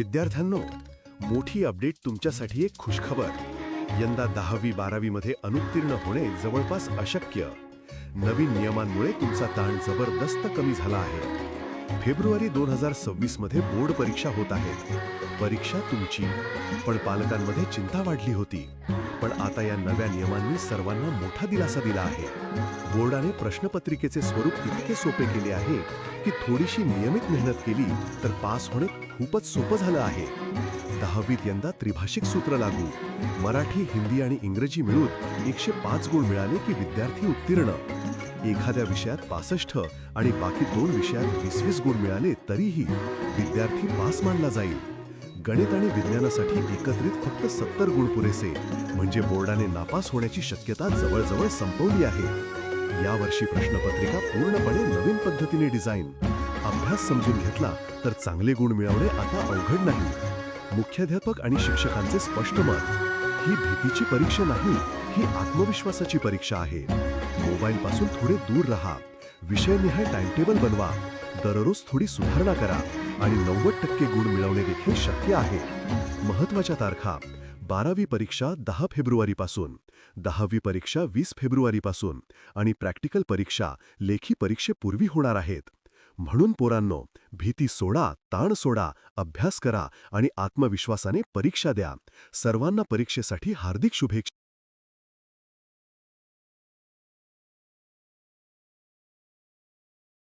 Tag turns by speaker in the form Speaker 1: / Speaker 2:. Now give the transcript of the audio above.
Speaker 1: विद्यार्थ्यांनो मोठी अपडेट तुमच्यासाठी एक खुशखबर. यंदा दहावी बारावीमध्ये अनुत्तीर्ण होणे जवळपास अशक्य. नवीन नियमांमुळे तुमचा ताण जबरदस्त कमी झाला आहे. फेब्रुवारी दोन हजार सव्वीसमध्ये बोर्ड परीक्षा होत आहेत परीक्षा तुमची. पण पालकांमध्ये चिंता वाढली होती. पण आता या नव्या नियमांनी सर्वांना मोठा दिलासा दिला आहे. बोर्डाने प्रश्नपत्रिकेचे स्वरूप इतके सोपे केले आहे की थोडीशी नियमित मेहनत केली तर पास होणे खूपच सोपं झालं आहे. दहावीत यंदा त्रिभाषिक सूत्र लागू. मराठी हिंदी आणि इंग्रजी मिळून एकशे पाच गुण मिळाले की विद्यार्थी उत्तीर्ण. एखाद्या विषयात पासष्ट आणि बाकी दोन विषयात वीस वीस गुण मिळाले तरीही विद्यार्थी पास मानला जाईल. गणित आणि विज्ञानासाठी एकत्रित फक्त सत्तर गुण पुरेसे म्हणजे बोर्डाने नापास होण्याची शक्यता जवळजवळ संपवली आहे. यावर्षी प्रश्नपत्रिका पूर्णपणे नवीन पद्धतीने डिझाईन. अभ्यास समजून घेतला तर चांगले गुण मिळवणे आता अवघड नाही. मुख्याध्यापक आणि शिक्षकांचे स्पष्ट मत. ही भीतीची परीक्षा नाही ही आत्मविश्वासाची परीक्षा आहे. मोबाईल पासून थोडे दूर राहा. विषयनिहाय टाइमटेबल बनवा. दररोज थोडी सुधारणा करा आणि नव्वद टक्के गुण मिळवणे देखील शक्य आहे. महत्त्वाच्या तारखा. बारावी परीक्षा दहा फेब्रुवारीपासून दहावी परीक्षा वीस फेब्रुवारीपासून आणि प्रॅक्टिकल परीक्षा लेखी परीक्षेपूर्वी होणार आहेत. म्हणून पोरांनो भीती सोडा ताण सोडा अभ्यास करा आणि आत्मविश्वासाने परीक्षा द्या. सर्वांना परीक्षेसाठी हार्दिक शुभेच्छा.